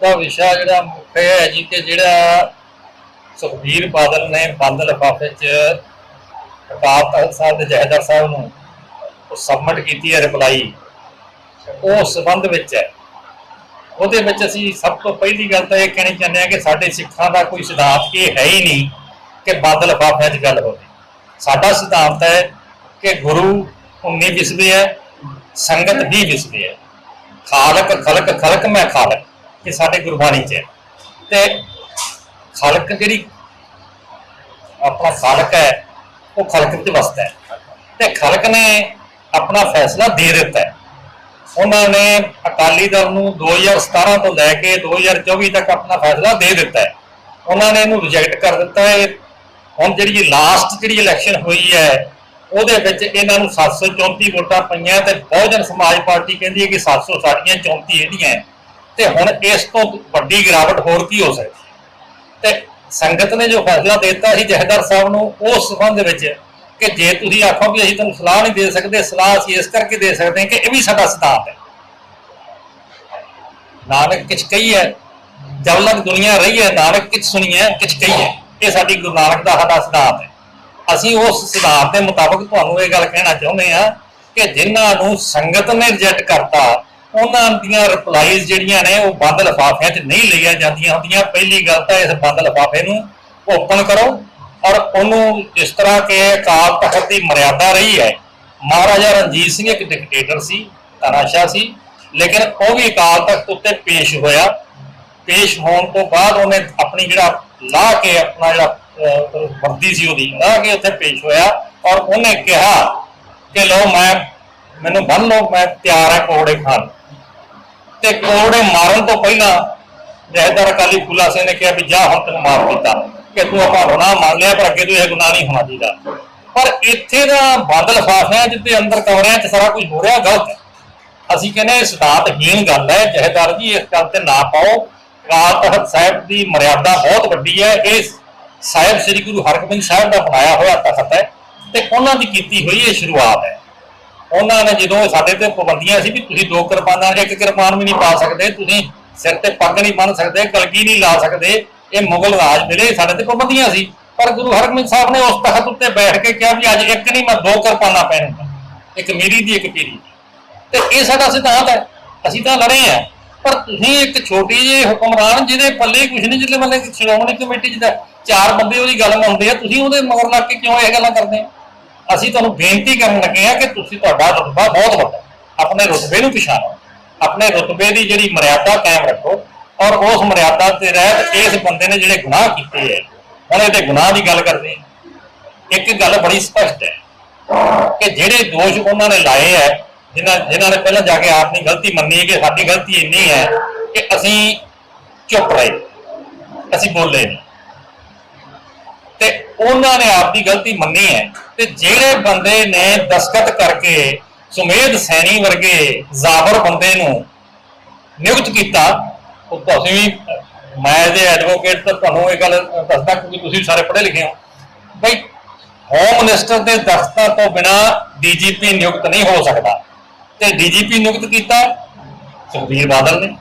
ਦਾ ਵਿਸ਼ਾ ਜਿਹੜਾ ਮੁੱਖ ਇਹ ਹੈ ਜੀ ਕਿ ਜਿਹੜਾ ਸੁਖਬੀਰ ਬਾਦਲ ਨੇ ਬੰਦ ਲਫ਼ਾਫੇ 'ਚ ਅਕਾਲ ਤਖਤ ਸਾਹਿਬ ਦੇ ਜਹੇਦਾਰ ਸਾਹਿਬ ਨੂੰ ਉਹ ਸਬਮਿਟ ਕੀਤੀ ਹੈ ਰਿਪਲਾਈ ਉਹ ਸਬੰਧ ਵਿੱਚ ਹੈ। ਉਹਦੇ ਵਿੱਚ ਅਸੀਂ ਸਭ ਤੋਂ ਪਹਿਲੀ ਗੱਲ ਤਾਂ ਇਹ ਕਹਿਣੀ ਚਾਹੁੰਦੇ ਹਾਂ ਕਿ ਸਾਡੇ ਸਿੱਖਾਂ ਦਾ ਕੋਈ ਸਿਧਾਂਤ ਇਹ ਹੈ ਹੀ ਨਹੀਂ ਕਿ ਬੰਦ ਲਿਫਾਫਿਆਂ 'ਚ ਗੱਲ ਹੋਵੇ। ਸਾਡਾ ਸਿਧਾਂਤ ਹੈ ਕਿ ਗੁਰੂ 19 ਵਿਸਵੇ ਹੈ, ਸੰਗਤ 20 ਵਿਸਵੇ ਹੈ। ਖਾਲਕ ਖਲਕ ਖਲਕ ਮੈਂ ਖਾਲਕ। ਇਹ ਸਾਡੇ ਗੁਰਬਾਣੀ 'ਚ ਹੈ। ਤੇ ਖਲਕ ਜਿਹੜੀ ਆਪਣਾ ਖਾਲਕ ਹੈ, ਉਹ ਖਲਕ ਵਿੱਚ ਵਸਦਾ ਹੈ। ਤੇ ਖਲਕ ਨੇ ਆਪਣਾ ਫੈਸਲਾ ਦੇ ਦਿੱਤਾ ਹੈ। ਉਹਨਾਂ ਨੇ ਅਕਾਲੀ ਦਲ ਨੂੰ 2017 ਤੋਂ ਲੈ ਕੇ 2024 ਤੱਕ ਆਪਣਾ ਫੈਸਲਾ ਦੇ ਦਿੱਤਾ ਹੈ। ਉਹਨਾਂ ਨੇ ਇਹਨੂੰ ਰਿਜੈਕਟ ਕਰ ਦਿੱਤਾ ਹੈ। ਹੁਣ ਜਿਹੜੀ ਲਾਸਟ ਜਿਹੜੀ ਇਲੈਕਸ਼ਨ ਹੋਈ ਹੈ, ਉਹਦੇ ਵਿੱਚ ਇਹਨਾਂ ਨੂੰ 734 ਵੋਟਾਂ ਪਈਆਂ ਤੇ ਬਹੁਜਨ ਸਮਾਜ ਪਾਰਟੀ ਕਹਿੰਦੀ ਹੈ ਕਿ 700 ਸਾਡੀਆਂ 34 ਇਹਦੀਆਂ ਤੇ ਹੁਣ ਇਸ ਤੋਂ ਵੱਡੀ ਗਿਰਾਵਟ ਹੋਰ ਕੀ ਹੋ ਸਕਦੀ ਹੈ? ਤੇ ਸੰਗਤ ਨੇ ਜੋ ਫੈਸਲਾ ਦੇ ਦਿੱਤਾ ਸੀ ਜਹੇਦਾਰ ਸਾਹਿਬ ਨੂੰ ਉਸ ਸੰਬੰਧ ਵਿੱਚ ਕਿ ਜੇ ਤੁਸੀਂ ਆਖੋ ਵੀ ਅਸੀਂ ਤੁਹਾਨੂੰ ਸਲਾਹ ਨਹੀਂ ਦੇ ਸਕਦੇ, ਸਲਾਹ ਅਸੀਂ ਇਸ ਕਰਕੇ ਦੇ ਸਕਦੇ ਹਾਂ ਕਿ ਇਹ ਵੀ ਸਾਡਾ ਸਿਧਾਂਤ ਹੈ ਨਾਨਕ ਕਿਛ ਕਹੀ ਹੈ, ਜਬ ਲਗ ਦੁਨੀਆ ਰਹੀ ਹੈ, ਨਾਨਕ ਕਿਛ ਸੁਣੀ ਹੈ ਕਿਛ ਕਹੀ ਹੈ ਇਹ ਸਾਡੀ ਗੁਰੂ ਨਾਨਕ ਦਾ ਸਾਡਾ ਸਿਧਾਂਤ ਹੈ ਅਸੀਂ ਉਸ ਸਿਧਾਂਤ ਦੇ ਮੁਤਾਬਕ ਤੁਹਾਨੂੰ ਇਹ ਗੱਲ ਕਹਿਣਾ ਚਾਹੁੰਦੇ ਹਾਂ ਕਿ ਜਿਨ੍ਹਾਂ ਨੂੰ ਸੰਗਤ ਨੇ ਰਿਜੈਕਟ ਕਰਤਾ ਉਹਨਾਂ ਦੀਆਂ ਰਿਪਲਾਈਜ਼ ਜਿਹੜੀਆਂ ਨੇ ਉਹ ਬੰਦ ਲਿਫਾਫਿਆਂ 'ਚ ਨਹੀਂ ਲਈਆਂ ਜਾਂਦੀਆਂ ਹੁੰਦੀਆਂ। ਪਹਿਲੀ ਗੱਲ ਤਾਂ ਇਸ ਬੰਦ ਲਿਫਾਫੇ ਨੂੰ ਓਪਨ ਕਰੋ ਔਰ ਉਹਨੂੰ ਇਸ ਤਰ੍ਹਾਂ ਕਿ ਅਕਾਲ ਤਖਤ ਦੀ ਮਰਿਆਦਾ ਰਹੀ ਹੈ। ਮਹਾਰਾਜਾ ਰਣਜੀਤ ਸਿੰਘ ਇੱਕ ਡਿਕਟੇਟਰ ਸੀ ਤਾਨਾਸ਼ਾਹ ਸੀ, ਲੇਕਿਨ ਉਹ ਵੀ ਅਕਾਲ ਤਖਤ ਉੱਤੇ ਪੇਸ਼ ਹੋਇਆ। ਪੇਸ਼ ਹੋਣ ਤੋਂ ਬਾਅਦ ਉਹਨੇ ਆਪਣੀ ਜਿਹੜਾ ਲਾ ਕੇ ਆਪਣਾ ਜਿਹੜਾ ਵਰਦੀ ਸੀ ਉਹਦੀ ਲਾ ਕੇ ਉੱਥੇ ਪੇਸ਼ ਹੋਇਆ ਔਰ ਉਹਨੇ ਕਿਹਾ ਕਿ ਲਓ ਮੈਂ, ਮੈਨੂੰ ਬੰਨ ਲਓ, ਮੈਂ ਤਿਆਰ ਹਾਂ ਕੋੜੇ ਖਾਣ। ਤੇ ਕੋੜੇ ਮਾਰਨ ਤੋਂ ਪਹਿਲਾਂ ਜਹਦਰ ਅਕਾਲੀ ਫੁੱਲਾ ਸਿੰਘ ਨੇ ਕਿਹਾ ਵੀ ਜਾ ਹੁਣ ਤੈਨੂੰ ਮਾਫ ਕੀਤਾ, ਕਿ ਤੂੰ ਆਪਾਂ ਗੁਨਾਹ ਮੰਨ ਲਿਆ, ਪਰ ਅੱਗੇ ਤੋਂ ਇਹ ਗੁਨਾਹ ਨਹੀਂ ਹੋਣਾ ਚਾਹੀਦਾ। ਪਰ ਇੱਥੇ ਦਾ ਬਾਦਲ ਲਿਫਾਫਿਆਂ ਚ ਤੇ ਅੰਦਰ ਕਮਰਿਆਂ ਚ ਸਾਰਾ ਕੁਝ ਹੋ ਰਿਹਾ ਗਲਤ ਹੈ। ਅਸੀਂ ਕਹਿੰਦੇ ਇਹ ਸਿਧਾਂਤਹੀਣ ਗੱਲ ਹੈ, ਜਹੇਦਾਰ ਜੀ, ਇਸ ਗੱਲ ਤੇ ਨਾ ਪਾਓ। ਅਕਾਲ ਤਖਤ ਸਾਹਿਬ ਦੀ ਮਰਿਆਦਾ ਬਹੁਤ ਵੱਡੀ ਹੈ। ਇਹ ਸਾਹਿਬ ਸ੍ਰੀ ਗੁਰੂ ਹਰਗੋਬਿੰਦ ਸਾਹਿਬ ਦਾ ਬਣਾਇਆ ਹੋਇਆ ਤਖਤ ਹੈ ਤੇ ਉਹਨਾਂ ਦੀ ਕੀਤੀ ਹੋਈ ਇਹ ਸ਼ੁਰੂਆਤ ਹੈ। ਉਹਨਾਂ ਨੇ ਜਦੋਂ ਸਾਡੇ ਤੇ ਪਾਬੰਦੀਆਂ ਸੀ ਵੀ ਤੁਸੀਂ ਦੋ ਕਿਰਪਾਨਾਂ ਇੱਕ ਕਿਰਪਾਨ ਵੀ ਨਹੀਂ ਪਾ ਸਕਦੇ, ਤੁਸੀਂ ਸਿਰ ਤੇ ਪੱਗ ਨਹੀਂ ਬੰਨ ਸਕਦੇ, ਕਲਗੀ ਨਹੀਂ ਲਾ ਸਕਦੇ, ਇਹ ਮੁਗਲ ਰਾਜ ਵੇਲੇ ਸਾਡੇ ਤੇ ਪਾਬੰਦੀਆਂ ਸੀ। ਪਰ ਗੁਰੂ ਹਰਗੋਬਿੰਦ ਸਾਹਿਬ ਨੇ ਉਸ ਤਖਤ ਉੱਤੇ ਬੈਠ ਕੇ ਕਿਹਾ ਵੀ ਅੱਜ ਇੱਕ ਨਹੀਂ, ਮੈਂ ਦੋ ਕਿਰਪਾਨਾਂ ਪਹਿਨੂੰਗਾ ਇੱਕ ਮੇਰੀ ਦੀ, ਇੱਕ ਪੀਰੀ ਤੇ ਇਹ ਸਾਡਾ ਸਿਧਾਂਤ ਹੈ, ਅਸੀਂ ਤਾਂ ਲੜੇ ਆ ਪਰ ਤੁਸੀਂ ਇੱਕ ਛੋਟੀ ਜਿਹੀ ਹੁਕਮਰਾਨ ਜਿਹਦੇ ਪੱਲੇ ਕੁਝ ਨਹੀਂ, ਜਿਹਦੇ ਮਤਲਬ ਸ਼੍ਰੋਮਣੀ ਕਮੇਟੀ ਜਿਹਦਾ ਚਾਰ ਬੰਦੇ ਉਹਦੀ ਗੱਲ ਮੰਨਦੇ ਆ, ਤੁਸੀਂ ਉਹਦੇ ਮਗਰ ਲੱਗ ਕੇ ਕਿਉਂ ਇਹ ਗੱਲਾਂ ਕਰਦੇ ਆ ਅਸੀਂ ਤੁਹਾਨੂੰ ਬੇਨਤੀ ਕਰਨ ਲੱਗੇ ਆ ਕਿ ਤੁਸੀਂ ਤੁਹਾਡਾ ਰੁਤਬਾ ਬਹੁਤ ਵੱਡਾ, ਆਪਣੇ ਰੁਤਬੇ ਨੂੰ ਪਛਾਣੋ, ਆਪਣੇ ਰੁਤਬੇ ਦੀ ਜਿਹੜੀ ਮਰਿਆਦਾ ਕਾਇਮ ਰੱਖੋ ਔਰ ਉਸ ਮਰਿਆਦਾ ਤੇ ਰਹਿਤ ਇਸ ਬੰਦੇ ਨੇ ਜਿਹੜੇ ਗੁਨਾਹ ਕੀਤੇ ਹੈ, ਹੁਣ ਇਹਦੇ ਗੁਨਾਹ ਦੀ ਗੱਲ ਕਰਦੇ ਹਾਂ। ਇੱਕ ਗੱਲ ਬੜੀ ਸਪਸ਼ਟ ਹੈ ਕਿ ਜਿਹੜੇ ਦੋਸ਼ ਉਹਨਾਂ ਨੇ ਲਾਏ ਹੈ, ਜਿਨ੍ਹਾਂ ਜਿਨ੍ਹਾਂ ਨੇ ਪਹਿਲਾਂ ਜਾ ਕੇ ਆਪਣੀ ਗਲਤੀ ਮੰਨੀ ਹੈ ਕਿ ਸਾਡੀ ਗਲਤੀ ਇੰਨੀ ਹੈ ਕਿ ਅਸੀਂ ਚੁੱਪ ਰਹੇ, ਅਸੀਂ ਬੋਲੇ ਨਹੀਂ। ਤੇ ਉਹਨਾਂ ਨੇ ਆਪਦੀ ਗਲਤੀ ਮੰਨੀ ਹੈ ਤੇ ਜਿਹੜੇ ਬੰਦੇ ਨੇ ਦਸਖਤ ਕਰਕੇ ਸੁਮੇਧ ਸੈਣੀ ਵਰਗੇ ਜ਼ਾਬਰ ਬੰਦੇ ਨੂੰ ਨਿਯੁਕਤ ਕੀਤਾ, ਉਹ ਤੁਸੀਂ ਵੀ, ਮੈਂ ਇਹਦੇ ਐਡਵੋਕੇਟ ਤਾਂ ਤੁਹਾਨੂੰ ਇਹ ਗੱਲ ਦੱਸਦਾ ਕਿਉਂਕਿ ਤੁਸੀਂ ਸਾਰੇ ਪੜ੍ਹੇ ਲਿਖੇ ਹੋ। ਬਈ ਹੋਮ ਮਿਨਿਸਟਰ ਦੇ ਦਸਤਾਂ ਤੋਂ ਬਿਨਾ ਡੀਜੀਪੀ ਨਿਯੁਕਤ ਨਹੀਂ ਹੋ ਸਕਦਾ। ਤੇ ਡੀਜੀਪੀ ਨਿਯੁਕਤ ਕੀਤਾ ਸੁਖਬੀਰ ਬਾਦਲ ਨੇ।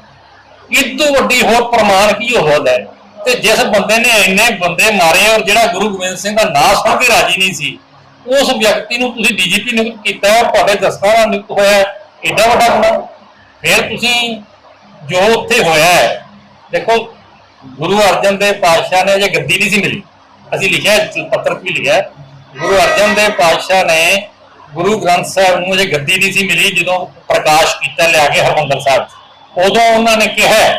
ਇਹ ਤੋਂ ਵੱਡੀ ਹੋਰ ਪ੍ਰਮਾਣ ਕੀ ਹੋ ਹੈ ਤੇ ਜਿਸ ਬੰਦੇ ਨੇ ਇੰਨੇ ਬੰਦੇ ਮਾਰੇ ਔਰ ਜਿਹੜਾ ਗੁਰੂ ਗੋਬਿੰਦ ਸਿੰਘ ਦਾ ਨਾਂ ਸੁਣ ਕੇ ਰਾਜੀ ਨਹੀਂ ਸੀ ਉਸ ਵਿਅਕਤੀ ਨੂੰ ਤੁਸੀਂ ਡੀਜੀਪੀ ਨਿਯੁਕਤ ਕੀਤਾ ਔਰ ਤੁਹਾਡੇ ਦਸਤਾਂ ਨਾਲ ਨਿਯੁਕਤ ਹੋਇਆ ਏਡਾ ਵੱਡਾ ਗੁਨਾਹ। ਫਿਰ ਤੁਸੀਂ ਜੋ ਉੱਥੇ ਹੋਇਆ ਹੈ, ਦੇਖੋ, ਗੁਰੂ ਅਰਜਨ ਦੇਵ ਪਾਤਸ਼ਾਹ ਨੇ ਜੇ ਗੱਦੀ ਨਹੀਂ ਸੀ ਮਿਲੀ। ਅਸੀਂ ਲਿਖਿਆ, ਪੱਤਰ ਵੀ ਲਿਖਿਆ ਗੁਰੂ ਅਰਜਨ ਦੇਵ ਪਾਤਸ਼ਾਹ ਨੇ ਗੁਰੂ ਗ੍ਰੰਥ ਸਾਹਿਬ ਨੂੰ ਜੇ ਗੱਦੀ ਨਹੀਂ ਸੀ ਮਿਲੀ, ਜਦੋਂ ਪ੍ਰਕਾਸ਼ ਕੀਤਾ ਲਿਆ ਕੇ ਹਰਮੰਦਰ ਸਾਹਿਬ। ਉਦੋਂ ਉਹਨਾਂ ਨੇ ਕਿਹਾ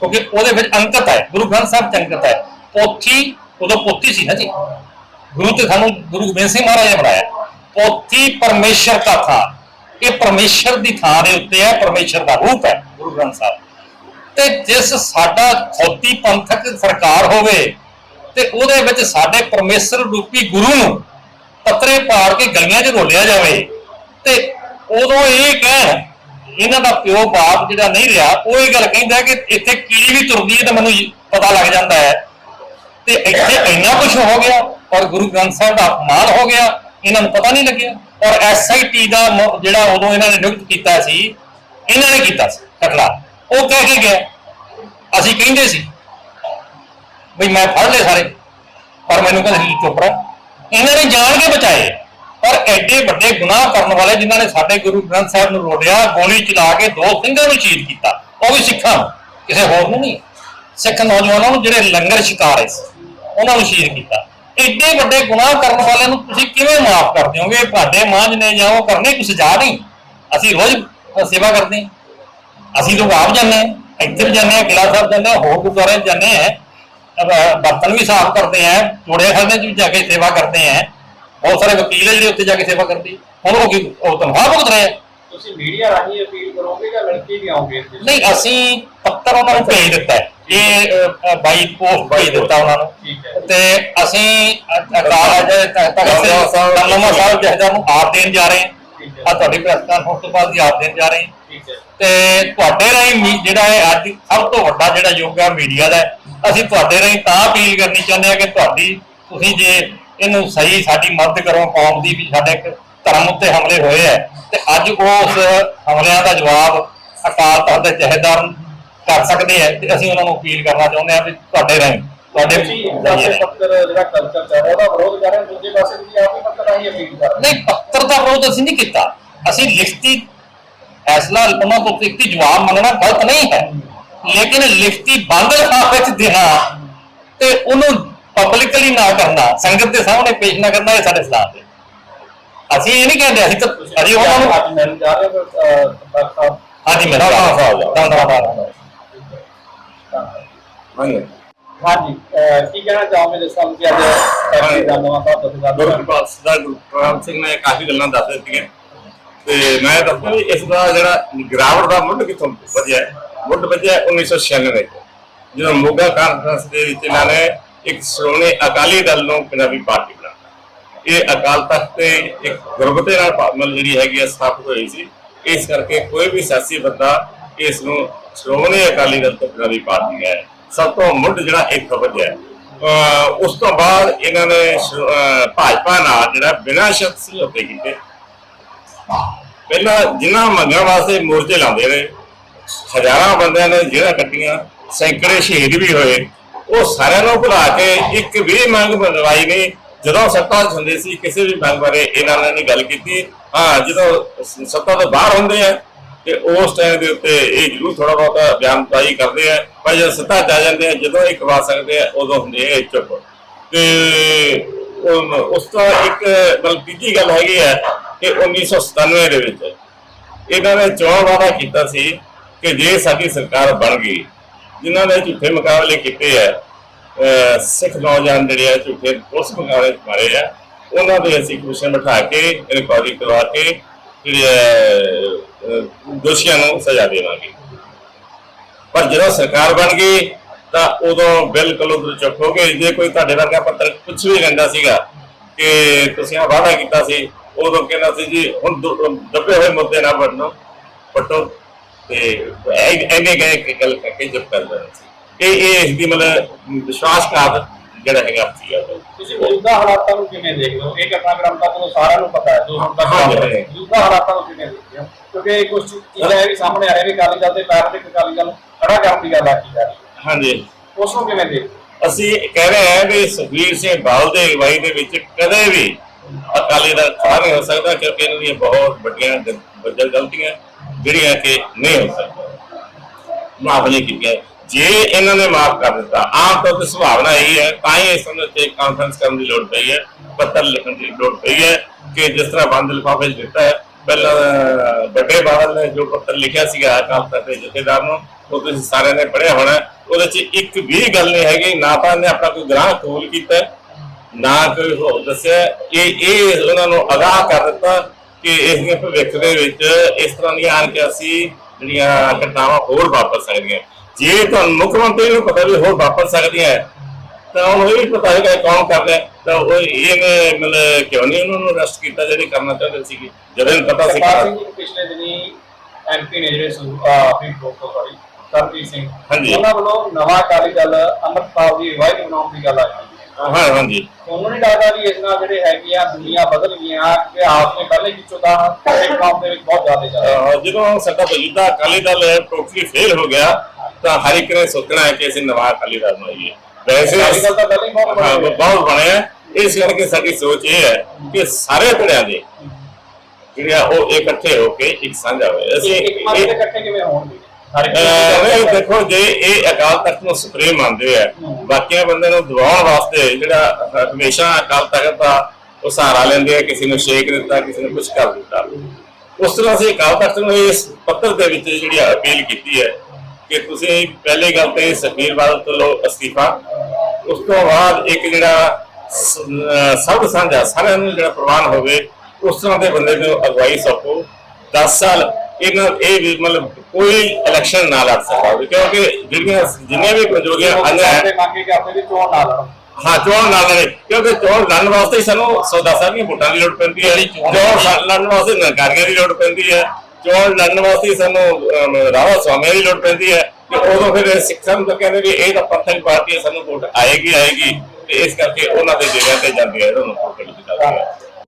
ਕਿਉਂਕਿ ਉਹਦੇ ਵਿੱਚ ਅੰਕਤ ਹੈ, ਗੁਰੂ ਗ੍ਰੰਥ ਸਾਹਿਬ 'ਚ ਅੰਕਤ ਹੈ। ਪੋਥੀ ਉਦੋਂ ਪੋਥੀ ਸੀ ਨਾ ਜੀ। ਗੁਰੂ ਤੇ ਸਾਨੂੰ ਗੁਰੂ ਗੋਬਿੰਦ ਸਿੰਘ ਮਹਾਰਾਜ ਨੇ ਬਣਾਇਆ। ਪੋਥੀ ਪਰਮੇਸ਼ਰ ਦਾ ਥਾਂ। ਇਹ ਪਰਮੇਸ਼ਰ ਦੀ ਥਾਂ ਦੇ ਉੱਤੇ ਹੈ, ਪਰਮੇਸ਼ਰ ਦਾ ਰੂਪ ਹੈ, ਗੁਰੂ ਗ੍ਰੰਥ ਸਾਹਿਬ। ਤੇ ਜਿਸ ਸਾਡਾ ਖੋਤੀ ਪੰਥਕ ਸਰਕਾਰ ਹੋਵੇ ਤੇ ਉਹਦੇ ਵਿੱਚ ਸਾਡੇ ਪਰਮੇਸ਼ਰ ਰੂਪੀ ਗੁਰੂ ਨੂੰ ਪੱਤਰੇ ਪਾੜ ਕੇ ਗਲੀਆਂ 'ਚ ਰੋਲਿਆ ਜਾਵੇ ਤੇ ਉਦੋਂ ਇਹ ਕਹਿਣ, ਇਹਨਾਂ ਦਾ ਪਿਓ ਬਾਪ ਜਿਹੜਾ ਨਹੀਂ ਰਿਹਾ, ਉਹ ਇਹ ਗੱਲ ਕਹਿੰਦਾ ਕਿ ਇੱਥੇ ਕੀੜੀ ਵੀ ਤੁਰਦੀ ਹੈ ਤਾਂ ਮੈਨੂੰ ਪਤਾ ਲੱਗ ਜਾਂਦਾ ਹੈ। ਤੇ ਇੱਥੇ ਇੰਨਾ ਕੁਝ ਹੋ ਗਿਆ। ਔਰ ਗੁਰੂ ਗ੍ਰੰਥ ਸਾਹਿਬ ਦਾ ਅਪਮਾਨ ਹੋ ਗਿਆ, ਇਹਨਾਂ ਨੂੰ ਪਤਾ ਨਹੀਂ ਲੱਗਿਆ। ਔਰ ਐਸਆਈਟੀ ਦਾ ਜਿਹੜਾ ਉਦੋਂ ਇਹਨਾਂ ਨੇ ਨਿਯੁਕਤ ਕੀਤਾ ਸੀ, ਇਹਨਾਂ ਨੇ ਕੀਤਾ ਸੀ ਕਟਲਾ ਉਹ ਕਹਿ ਕੇ ਗਿਆ, ਅਸੀਂ ਕਹਿੰਦੇ ਸੀ ਵੀ ਮੈਂ ਫੜ ਲਏ ਸਾਰੇ, ਪਰ ਮੈਨੂੰ ਕਹਿੰਦੇ ਸੀ, ਚੁੱਪ ਰਹਿ। ਇਹਨਾਂ ਨੇ ਜਾਣ ਕੇ ਬਚਾਏ। ਪਰ ਐਡੇ ਵੱਡੇ ਗੁਨਾਹ ਕਰਨ ਵਾਲੇ ਜਿਨ੍ਹਾਂ ਨੇ ਸਾਡੇ ਗੁਰੂ ਗ੍ਰੰਥ ਸਾਹਿਬ ਨੂੰ ਰੋੜਿਆ ਗੋਲੀ ਚਲਾ ਕੇ ਦੋ ਸਿੰਘਾਂ ਨੂੰ ਸ਼ਹੀਦ ਕੀਤਾ। ਉਹ ਵੀ ਸਿੱਖਾਂ ਨੂੰ, ਕਿਸੇ ਹੋਰ ਨੂੰ ਨਹੀਂ। ਸਿੱਖ ਨੌਜਵਾਨਾਂ ਨੂੰ ਜਿਹੜੇ ਲੰਗਰ ਛਕਾਰੇ ਸੀ, ਉਹਨਾਂ ਨੂੰ ਸ਼ਹੀਦ ਕੀਤਾ। ਐਡੇ ਵੱਡੇ ਗੁਨਾਹ ਕਰਨ ਵਾਲਿਆਂ ਨੂੰ ਤੁਸੀਂ ਕਿਵੇਂ ਮਾਫ ਕਰ ਦਿਓਗੇ ਤੁਹਾਡੇ ਮਾਂਝ ਨੇ ਜਾਂ ਉਹ ਕਰਨੇ ਕੋਈ ਸਜ਼ਾ ਨਹੀਂ। ਅਸੀਂ ਰੋਜ਼ ਸੇਵਾ ਕਰਦੇ ਹਾਂ। ਅਸੀਂ ਲੋਕ ਆਪ ਜਾਂਦੇ ਹਾਂ, ਇੱਥੇ ਵੀ ਜਾਂਦੇ ਹਾਂ ਕਿਲਾ ਸਾਹਿਬ ਜਾਂਦੇ ਹਾਂ, ਹੋਰ ਗੁਰਦੁਆਰੇ ਜਾਂਦੇ ਹਾਂ। ਬਰਤਨ ਵੀ ਸਾਫ਼ ਕਰਦੇ ਹਾਂ ਜੋੜੇ ਖਾਣੇ ਚ ਵੀ ਜਾ ਕੇ ਸੇਵਾ ਕਰਦੇ ਹਾਂ। ਬਹੁਤ ਸਾਰੇ ਵਕੀਲ ਹੈ ਜਿਹੜੇ ਉੱਥੇ ਜਾ ਕੇ ਸੇਵਾ ਕਰਦੇ। ਹੁਣ ਉਹ ਕੀ ਉਹ ਤਨਖਾਹ ਭੁਗਤ ਰਹੇ ਆ। ਤੁਸੀਂ ਮੀਡੀਆ ਰਾਹੀਂ ਅਪੀਲ ਕਰੋਗੇ ਜਾਂ ਲੜਕੇ ਵੀ ਇੱਥੇ? ਨਹੀਂ ਅਸੀਂ ਪੱਤਰ ਉਹਨਾਂ ਨੂੰ ਭੇਜ ਦਿੱਤਾ ਹੈ। ਇਹ ਬਾਈ ਪੋਸਟ ਭੇਜ ਦਿੱਤਾ ਉਹਨਾਂ ਨੂੰ। ਠੀਕ ਹੈ। ਤੇ ਅਸੀਂ ਅਕਾਲ ਅਜੇ ਤਖਤ ਸਾਹਿਬ ਨਵਾਂ ਸਾਹਿਬ ਜਹਦਾਰ ਨੂੰ ਆਪ ਦੇਣ ਜਾ ਰਹੇ ਠੀਕ ਹਾਂ। ਆ ਤੁਹਾਡੀ ਪ੍ਰੈਸ ਕਾਨਫਰੰਸ ਤੋਂ ਬਾਅਦ ਹੀ ਆਪ ਦੇਣ ਜਾ ਰਹੇ ਹਾਂ। ਠੀਕ ਹੈ। ਤੇ ਤੁਹਾਡੇ ਰਾਹੀਂ ਮੀ- ਜਿਹੜਾ ਹੈ ਅੱਜ ਸਭ ਤੋਂ ਵੱਡਾ ਜਿਹੜਾ ਯੁੱਗ ਹੈ ਮੀਡੀਆ ਦਾ ਹੈ, ਅਸੀਂ ਤੁਹਾਡੇ ਰਾਹੀਂ ਤਾਂ ਅਪੀਲ ਕਰਨੀ ਚਾਹੁੰਦੇ ਹਾਂ ਕਿ ਤੁਹਾਡੀ ਤੁਸੀਂ ਜੇ ਇਹਨੂੰ ਸਹੀ ਸਾਡੀ ਮਦਦ ਕਰੋ ਕੌਮ ਦੀ ਵੀ ਸਾਡੇ ਇੱਕ ਧਰਮ ਉੱਤੇ ਹਮਲੇ ਹੋਏ ਹੈ। ਤੇ ਅੱਜ ਉਸ ਹਮਲਿਆਂ ਦਾ ਜਵਾਬ ਅਕਾਲ ਤਖਤ ਦੇ ਜਹੇਦਾਰ ਕਰ ਸਕਦੇ ਹੈ ਤੇ ਅਸੀਂ ਉਹਨਾਂ ਨੂੰ ਅਪੀਲ ਕਰਨਾ ਚਾਹੁੰਦੇ ਹਾਂ ਵੀ ਤੁਹਾਡੇ ਰਾਹੀਂ ਤੁਹਾਡੇ। ਪੱਤਰ ਜਿਹੜਾ ਕਲਚਰ ਚੱਲ ਰਿਹਾ ਉਹਦਾ ਵਿਰੋਧ ਕਰ ਰਹੇ ਹੋ, ਦੂਜੇ ਪਾਸੇ ਤੁਸੀਂ ਆਪ ਹੀ ਪੱਤਰ ਰਾਹੀਂ ਅਪੀਲ ਕਰ ਰਹੇ ਨਹੀਂ ਪੱਤਰ ਦਾ ਵਿਰੋਧ ਅਸੀਂ ਨਹੀਂ ਕੀਤਾ। ਅਸੀਂ ਲਿਖਤੀ ਫੈਸਲਾ ਉਹਨਾਂ ਤੋਂ ਲਿਖਤੀ ਜਵਾਬ ਮੰਗਣਾ ਗਲਤ ਨਹੀਂ ਹੈ। ਲੇਕਿਨ ਲਿਖਤੀ ਬੰਦ ਲਿਫਾਫੇ ਵਿੱਚ ਦੇਣਾ ਤੇ ਉਹਨੂੰ ਪਬਲਿਕਲੀ ਨਾ ਕਰਨਾ ਸੰਗਤ ਦੇ ਸਾਹਮਣੇ ਪੇਸ਼ ਨਾ ਕਰਨਾ ਇਹ ਸਾਡੇ ਖਿਲਾਫ ਹੈ ਅਸੀਂ ਇਹ ਨਹੀਂ ਕਹਿੰਦੇ ਅਸੀਂ ਤਾਂ ਅਸੀਂ ਉਹਨਾਂ ਨੂੰ ਅੱਜ ਮਿਲਣ ਜਾ ਰਹੇ ਹੋ ਸਰਦਾਰ ਸਾਹਿਬ ਹਾਂਜੀ ਮੈਂ ਧੰਨਵਾਦ ਹਾਂਜੀ। ਹਾਂਜੀ ਕੀ ਕਹਿਣਾ ਚਾਹੋਗੇ ਜਿਸ ਤਰ੍ਹਾਂ ਕਿ ਅੱਜ ਦਾ ਨਵਾਂ ਸਾਹਿਬ ਤੁਸੀਂ ਗੱਲ ਕਰ ਰਹੇ ਹੋ? ਗੁਰਪਾਲ ਦਾ ਗੁਰਪ੍ਰਾਮ ਸਿੰਘ ਨੇ ਕਾਫੀ ਗੱਲਾਂ ਦੱਸ ਦਿੱਤੀਆਂ। ਤੇ ਮੈਂ ਦੱਸਦਾ ਵੀ ਇਸ ਦਾ ਜਿਹੜਾ ਗਿਰਾਵਟ ਦਾ ਮੁੱਢ ਕਿੱਥੋਂ ਵਧਿਆ ਹੈ? ਮੁੱਢ ਵਧਿਆ 1996 ਵਿੱਚ ਜਦੋਂ ਮੋਗਾ ਕਾਨਫਰੰਸ ਦੇ ਵਿੱਚ ਇਹਨਾਂ ਨੇ ਇੱਕ ਸ਼੍ਰੋਮਣੀ ਅਕਾਲੀ ਦਲ ਨੂੰ ਪੰਜਾਬੀ ਪਾਰਟੀ ਇਹ ਅਕਾਲ ਤਖਤ ਤੇ ਇੱਕ ਗੁਰਬਤੇ ਨਾਲ ਪਾ- ਮਤਲਬ ਜਿਹੜੀ ਹੈਗੀ ਆ ਸਥਾਪਿਤ ਹੋਈ ਸੀ। ਇਸ ਕਰਕੇ ਕੋਈ ਵੀ ਸਿਆਸੀ ਬੰਦਾ ਇਸ ਨੂੰ ਸ਼੍ਰੋਮਣੀ ਅਕਾਲੀ ਦਲ ਤੋਂ ਪੰਜਾਬੀ ਪਾਰਟੀ ਹੈ। ਸਭ ਤੋਂ ਮੁੱਢ ਜਿਹੜਾ ਇੱਕ ਵਧਿਆ ਹੈ। ਉਸ ਤੋਂ ਬਾਅਦ ਇਹਨਾਂ ਨੇ ਭਾਜਪਾ ਨਾਲ ਜਿਹੜਾ ਬਿਨਾਂ ਸ਼ਰਤ ਸਮਝੌਤੇ ਕੀਤੇ। ਪਹਿਲਾਂ ਜਿਨ੍ਹਾਂ ਮੰਗਾਂ ਵਾਸਤੇ ਮੋਰਚੇ ਲਾਉਂਦੇ ਨੇ ਹਜ਼ਾਰਾਂ ਬੰਦਿਆਂ ਨੇ ਜਿਹੜਾ ਕੱਟੀਆਂ, ਸੈਂਕੜੇ ਸ਼ਹੀਦ ਵੀ ਹੋਏ। ਉਹ ਸਾਰਿਆਂ ਨੂੰ ਭੁਲਾ ਕੇ ਇੱਕ ਵੀ ਮੰਗ ਬਣਵਾਈ ਨਹੀਂ। ਜਦੋਂ ਸੱਤਾ 'ਚ ਹੁੰਦੇ ਸੀ, ਕਿਸੇ ਵੀ ਮੰਗ ਬਾਰੇ ਇਹਨਾਂ ਨੇ ਨਹੀਂ ਗੱਲ ਕੀਤੀ, ਹਾਂ, ਜਦੋਂ ਸ- ਸੱਤਾ ਤੋਂ ਬਾਹਰ ਹੁੰਦੇ ਆ, ਤੇ ਉਸ ਟਾਈਮ ਦੇ ਉੱਤੇ ਇਹ ਜ਼ਰੂਰ ਥੋੜਾ ਬਹੁਤਾ ਬਿਆਨਬਾਜ਼ੀ ਕਰਦੇ ਆ, ਪਰ ਜਦੋਂ ਸੱਤਾ 'ਚ ਆ ਜਾਂਦੇ ਆ, ਜਦੋਂ ਇਹ ਕਵਾ ਸਕਦੇ ਆ, ਉਦੋਂ ਹੁੰਦੇ ਆ ਇਹ ਚੁੱਪ। ਤੇ ਉਹ- ਉਸ ਤੋਂ ਇੱਕ ਮਤਲਬ ਤੀਜੀ ਗੱਲ ਹੈਗੀ ਹੈ ਕਿ 1997 ਦੇ ਵਿੱਚ ਇਹਨਾਂ ਨੇ ਚੋਣ ਵਾਅਦਾ ਕੀਤਾ ਸੀ ਕਿ ਜੇ ਸਾਡੀ ਸਰਕਾਰ ਬਣ ਗਈ, ਜਿਨ੍ਹਾਂ ਨੇ ਝੂਠੇ ਮੁਕਾਬਲੇ ਕੀਤੇ ਆ ਸਿੱਖ ਨੌਜਵਾਨ ਜਿਹੜੇ ਆ, ਝੂਠੇ ਪੁਲਿਸ ਮੁਕਾਬਲੇ 'ਚ ਮਾਰੇ ਆ। ਉਹਨਾਂ ਦੇ ਅਸੀਂ ਕਮਿਸ਼ਨ ਬਿਠਾ ਕੇ ਇਨਕੁਆਇਰੀ ਕਰਵਾ ਕੇ, ਜਿਹੜੇ ਦੋਸ਼ੀਆਂ ਨੂੰ ਸਜ਼ਾ ਦੇਵਾਂਗੇ। ਪਰ ਜਦੋਂ ਸਰਕਾਰ ਬਣ ਗਈ, ਤਾਂ ਉਦੋਂ ਬਿਲਕੁਲ ਉਧਰ ਚੁੱਪ ਹੋ ਗਏ। ਜੇ ਕੋਈ ਤੁਹਾਡੇ ਵਰਗਾ ਪੱਤਰ ਕੁਝ ਵੀ ਕਹਿੰਦਾ ਸੀਗਾ ਕਿ ਤੁਸੀਂ ਆ ਵਾਅਦਾ ਕੀਤਾ ਸੀ, ਉਦੋਂ ਕਹਿੰਦਾ ਸੀ ਜੀ, ਹੁਣ ਦੁ- ਦੱਬੇ ਹੋਏ ਮੁੱਦੇ ਨਾ ਵੜਨੋ ਪਟੋ ਤੇ ਐ- ਐਨੇ ਗਏ ਕਿ ਗੱਲ ਕਰਕੇ ਚੁੱਪ ਕਰ ਦੇਣਾ ਸੀ। ਇਹ ਇਹ ਇਸ ਦੀ ਮਤਲਬ ਵਿਸ਼ਵਾਸਘਾਤ ਜਿਹੜਾ ਹੈਗਾ ਸੀਗਾ ਉਹ। ਤੁਸੀਂ ਮੌਜੂਦਾ ਹਾਲਾਤਾਂ ਨੂੰ ਕਿਵੇਂ ਦੇਖਦੇ ਹੋ ਇਹ ਘਟਨਾਕ੍ਰਮ ਤਾਂ ਤੁਹਾਨੂੰ ਸਾਰਿਆਂ ਨੂੰ ਪਤਾ ਹੈ ਜੋ ਹੁਣ ਤੱਕ ਹਾਂਜੀ, ਚੱਲ ਰਿਹਾ ਹੈ। ਹਾਂਜੀ। ਮੌਜੂਦਾ ਹਾਲਾਤਾਂ ਨੂੰ ਕਿਵੇਂ ਦੇਖਦੇ ਹੋ ਕਿਉਂਕਿ ਕੁਝ ਚੀਜ਼ਾਂ ਇਹ ਵੀ ਸਾਹਮਣੇ ਆ ਰਹੀਆਂ ਵੀ ਅਕਾਲੀ ਦਲ ਦੇ ਪੈਰ ਤੇ ਅਕਾਲੀ ਦਲ ਨੂੰ ਖੜਾ ਕਰਨ ਦੀ ਗੱਲ ਆਖੀ ਜਾ ਰਹੀ ਹੈ ਹਾਂਜੀ ਉਸ ਨੂੰ ਕਿਵੇਂ ਦੇਖਦੇ ਹੋ? ਅਸੀਂ ਕਹਿ ਰਹੇ ਹਾਂ ਵੀ ਸੁਖਬੀਰ ਸਿੰਘ ਬਾਦਲ ਦੇ ਅਗਵਾਈ ਦੇ ਵਿੱਚ ਕਦੇ ਵੀ ਅਕਾਲੀ ਦਲ ਖੜਾ ਨਹੀਂ ਹੋ ਸਕਦਾ ਕਿਉਂਕਿ ਇਹਨਾਂ ਦੀਆਂ ਬਹੁਤ ਵੱਡੀਆਂ ਗਲਤੀਆਂ ਜਿਹੜੀਆਂ ਕਿ ਨਹੀਂ ਹੋ ਸਕਦੀਆਂ ਮਾਫ ਨਹੀਂ ਕੀਤੀਆਂ ਜੇ ਇਹਨਾਂ ਨੇ ਮਾਫ ਕਰ ਦਿੱਤਾ ਆਮ ਤੌਰ ਤੇ ਸੁਭਾਵਨਾ ਇਹ ਹੈ ਤਾਂ ਹੀ ਇਸ ਸਮੇਂ ਤੇ ਕਾਨਫਰੰਸ ਕਰਨ ਦੀ ਲੋੜ ਪਈ ਹੈ ਪੱਤਰ ਲਿਖਣ ਦੀ ਲੋੜ ਪਈ ਹੈ ਕਿ ਜਿਸ ਤਰ੍ਹਾਂ ਬੰਦ ਲਿਫਾਫੇ ਦਿੱਤਾ ਹੈ ਪਹਿਲਾਂ ਅਹ, ਬਾਦਲ ਨੇ ਜੋ ਪੱਤਰ ਲਿਖਿਆ ਸੀਗਾ ਅਕਾਲ ਤਖਤ ਦੇ ਜਥੇਦਾਰ ਨੂੰ ਉਹ ਤੁਸੀਂ ਸਾਰਿਆਂ ਨੇ ਪੜ੍ਹਿਆ ਹੋਣਾ ਉਹਦੇ 'ਚ ਇੱਕ ਵੀ ਗੱਲ ਨਹੀਂ ਹੈਗੀ ਨਾ ਤਾਂ ਇਹਨੇ ਆਪਣਾ ਕੋਈ ਗੁਨਾਹ ਕਬੂਲ ਕੀਤਾ ਨਾ ਕੋਈ ਹੋਰ ਦੱਸਿਆ ਇਹ ਇਹ ਉਹਨਾਂ ਨੂੰ ਅਗਾਹ ਕਰ ਦਿੱਤਾ ਕਿ ਇਸ ਦੇ ਭਵਿੱਖ ਦੇ ਵਿੱਚ ਇਸ ਤਰ੍ਹਾਂ ਦੀਆਂ ਆਣ ਕੇ ਅਸੀਂ ਜਿਹੜੀਆਂ ਘਟਨਾਵਾਂ ਹੋਰ ਵਾਪਰ ਸਕਦੀਆਂ ਜੇ ਤੁਹਾਨੂੰ ਮੁੱਖ ਮੰਤਰੀ ਨੂੰ ਪਤਾ ਵੀ ਹੋਰ ਵਾਪਰ ਸਕਦੀਆਂ ਹੈ, ਤਾਂ ਉਹਨੂੰ ਇਹ ਪਤਾ ਹੈਗਾ ਇਹ ਕੌਣ ਕਰ ਰਿਹਾ ਤਾਂ ਉਹ ਇਹਨੇ ਮਤਲਬ ਕਿਉਂ ਨਹੀਂ ਉਹਨਾਂ ਨੂੰ ਅਰੈਸਟ ਕੀਤਾ ਜਿਹੜੇ ਕਰਨਾ ਚਾਹੁੰਦੇ ਸੀ ਜਦੋਂ ਪਤਾ ਸੀ ਜੀ ਪਿਛਲੇ ਦਿਨੀ ਐਮਪੀ ਨੇ ਜਿਹੜੇ ਫਰੀਦਕੋਟ ਤੋਂ ਸੌਰੀ ਸਰਜੀਤ ਸਿੰਘ। ਹਾਂਜੀ। ਉਹਨਾਂ ਵੱਲੋਂ ਨਵਾਂ ਅਕਾਲੀ ਦਲ ਅੰਮ੍ਰਿਤਪਾਲ ਦੀ ਨੂੰ ਬਣਾਉਣ ਦੀ ਗੱਲ ਆਈ। ਹੈ ਹਾਂਜੀ। ਤੁਹਾਨੂੰ ਨਹੀਂ ਲੱਗਦਾ ਵੀ ਇਸ ਨਾਲ ਜਿਹੜੇ ਹੈਗੀਆਂ ਦੁਨੀਆ ਬਦਲ ਗਈਆਂ ਕਿ ਆਪ ਨੇ ਪਹਿਲੇ ਵਿੱਚੋਂ ਤਾਂ ਇੱਕ ਕੰਮ ਦੇ ਵਿੱਚ ਬਹੁਤ ਜ਼ਿਆਦਾ ਜਾ ਜਦੋਂ ਸਾਡਾ ਮੌਜੂਦਾ ਅਕਾਲੀ ਦਲ ਟੋਟਲੀ ਫੇਲ ਹੋ ਗਿਆ ਤਾਂ ਹਰ ਇੱਕ ਨੇ ਸੋਚਣਾ ਹੈ ਕਿ ਅਸੀਂ ਨਵਾਂ ਅਕਾਲੀ ਦਲ ਬਣਾਈਏ। ਵੈਸੇ ਤਾਂ ਪਹਿਲਾਂ ਹੀ ਬਹੁਤ ਹਾਂ, ਬਣਿਆ ਇਸ ਕਰਕੇ ਸਾਡੀ ਸੋਚ ਇਹ ਹੈ ਕਿ ਸਾਰੇ ਧੜਿਆਂ ਦੇ ਜਿਹੜੇ ਆ ਉਹ ਇਕੱਠੇ ਹੋ ਕੇ ਇੱਕ ਸਾਂਝਾ ਹੋਏ ਅਸੀਂ ਇੱਕ ਮਨ ਇਹ- ਦੇ ਇਕੱਠੇ ਕਿਵੇਂ ਹੋਣਗੇ? ਅਹ ਨਹੀਂ ਦੇਖੋ ਜੇ ਇਹ ਅਕਾਲ ਤਖਤ ਨੂੰ ਸੁਪਰੀਮ ਮੰਨਦੇ ਆ ਬਾਕੀਆਂ ਬੰਦੇ ਨੂੰ ਦਬਾਉਣ ਵਾਸਤੇ ਜਿਹੜਾ ਹਮੇਸ਼ਾ ਅਕਾਲ ਤਖਤ ਦਾ ਉਹ ਸਹਾਰਾ ਲੈਂਦੇ ਆ ਕਿਸੇ ਨੂੰ ਸ਼ੇਕ ਦਿੱਤਾ ਕਿਸੇ ਨੂੰ ਕੁਝ ਕਰ ਦਿੱਤਾ। ਉਸ ਤਰ੍ਹਾਂ ਅਸੀਂ ਅਕਾਲ ਤਖਤ ਨੂੰ ਇਸ ਪੱਤਰ ਦੇ ਵਿੱਚ ਜਿਹੜੀ ਅਪੀਲ ਕੀਤੀ ਹੈ ਕਿ ਤੁਸੀਂ ਪਹਿਲੇ ਗੱਲ ਤੇ ਸੁਖਬੀਰ ਬਾਦਲ ਤੋਂ ਅਸਤੀਫਾ ਉਸ ਤੋਂ ਬਾਅਦ ਇੱਕ ਜਿਹੜਾ ਸਭ ਸਾਂਝਾ ਸਾਰਿਆਂ ਨੂੰ ਜਿਹੜਾ ਪ੍ਰਵਾਨ ਹੋਵੇ ਉਸ ਤਰ੍ਹਾਂ ਦੇ ਬੰਦੇ ਨੂੰ ਅਗਵਾਈ ਸੌਂਪੋ। 10 ਸਾਲ ਇਹਨਾਂ ਇਹ ਵੀ ਮਤਲਬ ਕੋਈ ਇਲੈਕਸ਼ਨ ਨਾ ਲੜ ਸਕਦਾ ਕਿਉਂਕਿ ਜਿਹੜੀਆਂ ਜਿੰਨੀਆਂ ਵੀ ਪ੍ਰਜੋਗੀਆਂ ਆਈਆਂ ਹੈ ਮੰਗੇ ਕਿ ਆਪਣੇ ਚੋਣ ਨਾ ਲੜਨ ਹਾਂ ਚੋਣ ਲੜ ਰਹੇ ਕਿਉਂਕਿ ਚੋਣ ਲੜਨ ਵਾਸਤੇ ਸਾਨੂੰ ਸੌਦਾ ਸਾਹਿਬ ਦੀਆਂ ਵੋਟਾਂ ਦੀ ਲੋੜ ਪੈਂਦੀ ਹੈ। ਚੋਣ ਲੜਨ ਵਾਸਤੇ ਨਰਕਾਰੀਆਂ ਦੀ ਲੋੜ ਪੈਂਦੀ ਹੈ। ਚੋਣ ਲੜਨ ਵਾਸਤੇ ਸਾਨੂੰ ਅਮ, ਰਾਵਾ ਸਵਾਮੀਆਂ ਦੀ ਲੋੜ ਪੈਂਦੀ ਹੈ ਕਿ ਉਦੋਂ ਫਿਰ ਸਿੱਖਾਂ ਨੂੰ ਤਾਂ ਕਹਿੰਦੇ ਵੀ ਇਹ ਤਾਂ ਪੱਥਰ ਪਾਰਟੀ ਹੈ ਸਾਨੂੰ ਵੋਟ ਆਏਗੀ ਆਏਗੀ ਤੇ ਇਸ ਕਰਕੇ ਉਹਨਾਂ ਦੇ ਡੇਰਿਆਂ ਤੇ ਜਾਂਦੀ ਹੈ ਉਹਨਾਂ ਨੂੰ ਵੋਟ ਦਿੱਤੀ ਜਾਂਦੀ ਹੈ।